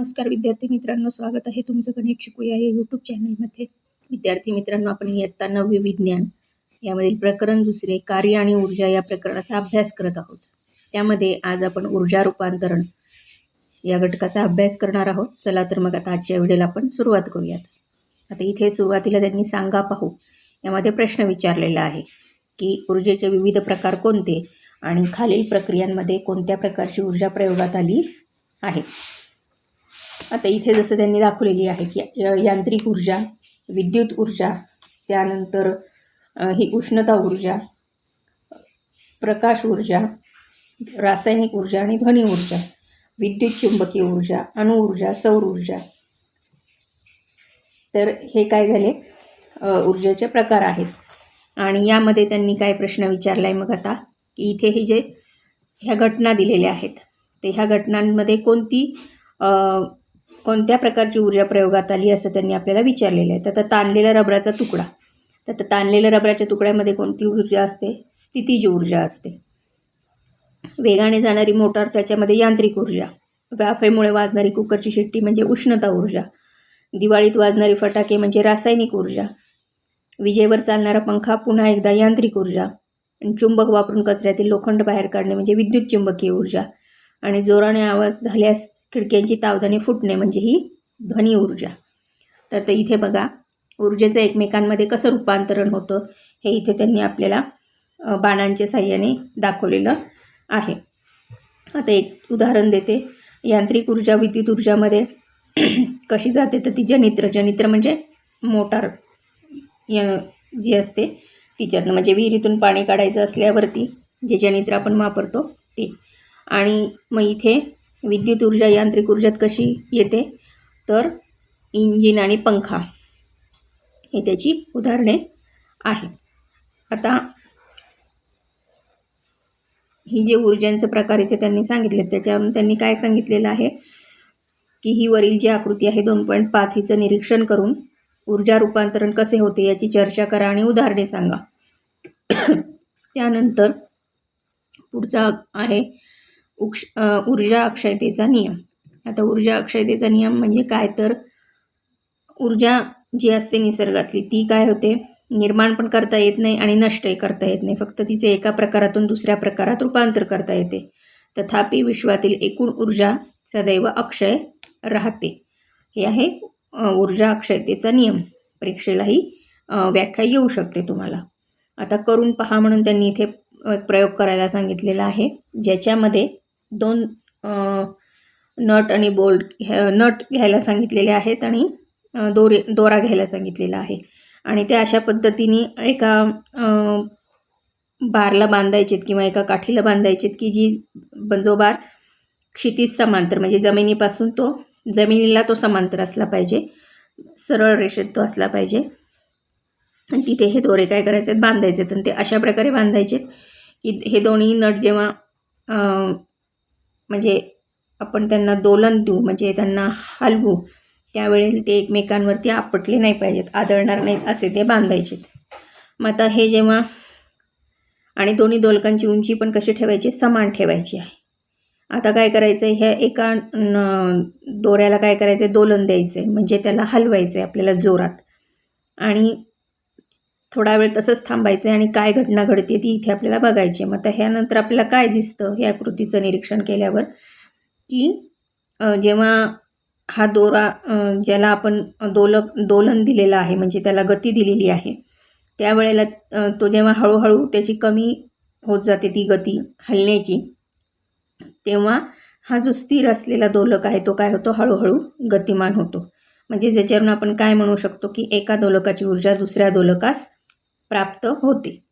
नमस्कार विद्यार्थी मित्रांनो स्वागत आहे तुमचं गणित शिकूया या यूट्यूब चॅनलमध्ये विद्यार्थी मित्रांनो आपण इयत्ता नववी विज्ञान यामधील प्रकरण दुसरे कार्य आणि ऊर्जा या प्रकरणाचा अभ्यास करत आहोत. त्यामध्ये आज आपण ऊर्जा रूपांतरण या घटकाचा अभ्यास करणार आहोत. चला तर मग आता आजच्या व्हिडिओला आपण सुरुवात करूयात. आता इथे सुरुवातीला त्यांनी सांगा पाहू. यामध्ये प्रश्न विचारलेला आहे की ऊर्जेचे विविध प्रकार कोणते आणि खालील प्रक्रियांमध्ये कोणत्या प्रकारची ऊर्जा प्रयोगात आली आहे? आता इथे जसं त्यांनी दाखवलेली आहे की यांत्रिक ऊर्जा विद्युत ऊर्जा त्यानंतर ही उष्णता ऊर्जा प्रकाश ऊर्जा रासायनिक ऊर्जा आणि ध्वनी ऊर्जा विद्युत चुंबकीय ऊर्जा अणुऊर्जा सौर ऊर्जा. तर हे काय झाले? ऊर्जेचे प्रकार आहेत. आणि यामध्ये त्यांनी काय प्रश्न विचारला आहे मग आता? की इथे हे जे ह्या घटना दिलेल्या आहेत ते ह्या घटनांमध्ये कोणती कोणत्या प्रकारची ऊर्जा प्रयोगात आली असं त्यांनी आपल्याला विचारलेलं आहे. तर आता ताणलेला रबराचा तुकडा. तर आता ताणलेल्या रबराच्या तुकड्यामध्ये कोणती ऊर्जा असते? स्थितीज ऊर्जा असते. वेगाने जाणारी मोटार त्याच्यामध्ये यांत्रिक ऊर्जा. वाफेमुळे वाजणारी कुकरची शिट्टी म्हणजे उष्णता ऊर्जा. दिवाळीत वाजणारे फटाके म्हणजे रासायनिक ऊर्जा. विजेवर चालणारा पंखा पुन्हा एकदा यांत्रिक ऊर्जा. आणि चुंबक वापरून कचऱ्यातील लोखंड बाहेर काढणे म्हणजे विद्युत चुंबकीय ऊर्जा. आणि जोराने आवाज झाल्यास खिडक्यांची तावधाने फुटणे म्हणजे ही ध्वनी ऊर्जा. तर ते इथे बघा ऊर्जेचं एकमेकांमध्ये कसं रूपांतरण होतं हे इथे त्यांनी आपल्याला बाणांच्या साह्याने दाखवलेलं आहे. आता एक उदाहरण देते. यांत्रिक ऊर्जा विद्युत ऊर्जामध्ये कशी जाते तर ती जनित्र जनित्र म्हणजे मोटार य जी असते तिच्यातनं म्हणजे विहिरीतून पाणी काढायचं असल्यावरती जे जनित्र आपण वापरतो ते. आणि मग इथे विद्युत ऊर्जा यांत्रिक ऊर्जात कशी येते? तर इंजिन आणि पंखा हे त्याची उदाहरणे आहेत. आता ही जे ऊर्जांचे प्रकार इथे त्यांनी सांगितले त्याच्यावरून त्यांनी काय सांगितलेलं आहे? की ही वरील जी आकृती आहे दोन पॉईंट पाच हिचं निरीक्षण करून ऊर्जा रूपांतरण कसे होते याची चर्चा करा आणि उदाहरणे सांगा. त्यानंतर पुढचा आहे उक्ष ऊर्जा अक्षयतेचा नियम. आता ऊर्जा अक्षयतेचा नियम म्हणजे काय? तर ऊर्जा जी असते निसर्गातली ती काय होते? निर्माण पण करता येत नाही आणि नष्टही करता येत नाही. फक्त तिचे एका प्रकारातून दुसऱ्या प्रकारात रूपांतर करता येते. तथापि विश्वातील एकूण ऊर्जा सदैव अक्षय राहते. हे आहे ऊर्जा अक्षयतेचा नियम. परीक्षेलाही व्याख्या येऊ शकते तुम्हाला. आता करून पहा म्हणून त्यांनी इथे प्रयोग करायला सांगितलेला आहे ज्याच्यामध्ये दोन नट आणि बोल्ट ह्या नट घ्यायला सांगितलेले आहेत आणि दोरे दोरा घ्यायला सांगितलेला आहे. आणि ते अशा पद्धतीने एका बारला बांधायचेत किंवा एका काठीला बांधायचेत की जी ब- जो बार क्षितिज समांतर म्हणजे जमिनीपासून तो जमिनीला तो समांतर असला पाहिजे सरळ रेषेत तो असला पाहिजे. आणि तिथे हे दोरे काय करायचे आहेत बांधायचे आणि ते अशा प्रकारे बांधायचे की हे दोन्ही नट जेव्हा म्हणजे आपण त्यांना दोलन देऊ म्हणजे त्यांना हलवू त्यावेळेला ते एकमेकांवरती आपटले नाही पाहिजेत आदळणार नाहीत असे ते बांधायचे. मग आता हे जेव्हा आणि दोन्ही दोलकांची उंची पण कशी ठेवायची? समान ठेवायची आहे. आता काय करायचं आहे ह्या एका न दोऱ्याला काय करायचं आहे दोलन द्यायचं आहे म्हणजे त्याला हलवायचं आहे आपल्याला जोरात. आणि थोडा वेळ तसंच थांबायचं आहे आणि काय घटना घडते ती इथे आपल्याला बघायची आहे. मग आता ह्यानंतर आपल्याला काय दिसतं या कृतीचं निरीक्षण केल्यावर? की जेव्हा हा दोरा ज्याला आपण दोलक दोलन दिलेला आहे म्हणजे त्याला गती दिलेली आहे त्यावेळेला तो जेव्हा हळूहळू त्याची कमी होत जाते ती गती हलण्याची तेव्हा हा जो स्थिर असलेला दोलक आहे तो काय होतो? हळूहळू गतिमान होतो. म्हणजे ज्याच्यावरून आपण काय म्हणू शकतो की एका दोलकाची ऊर्जा दुसऱ्या दोलकास प्राप्त होते.